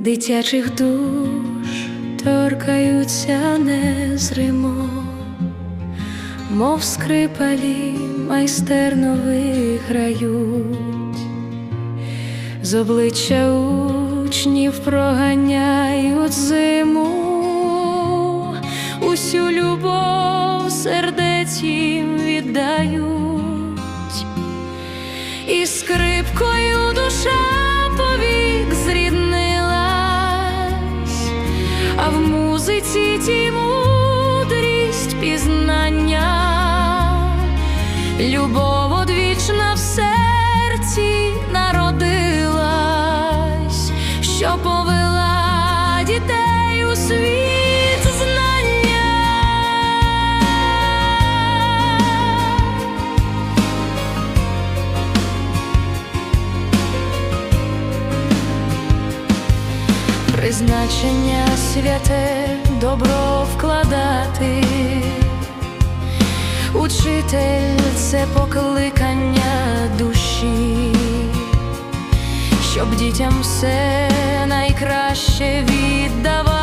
дитячих душ торкаються незримо, мов скрипалі майстерно виграють, з обличчя учнів проганяють зиму, усю любов сердець їм віддають. І скрипкою душа музиці ті мудрість пізнання, любов одвічна в серці народилась, що повела Призначення святе добро вкладати, учитель це покликання душі, щоб дітям все найкраще віддавати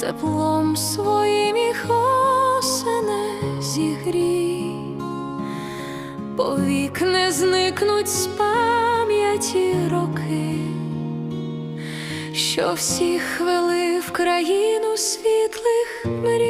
теплом своїм їх осене зігрій, повік не зникнуть з пам'яті роки, що всіх вели в країну світлих мрій.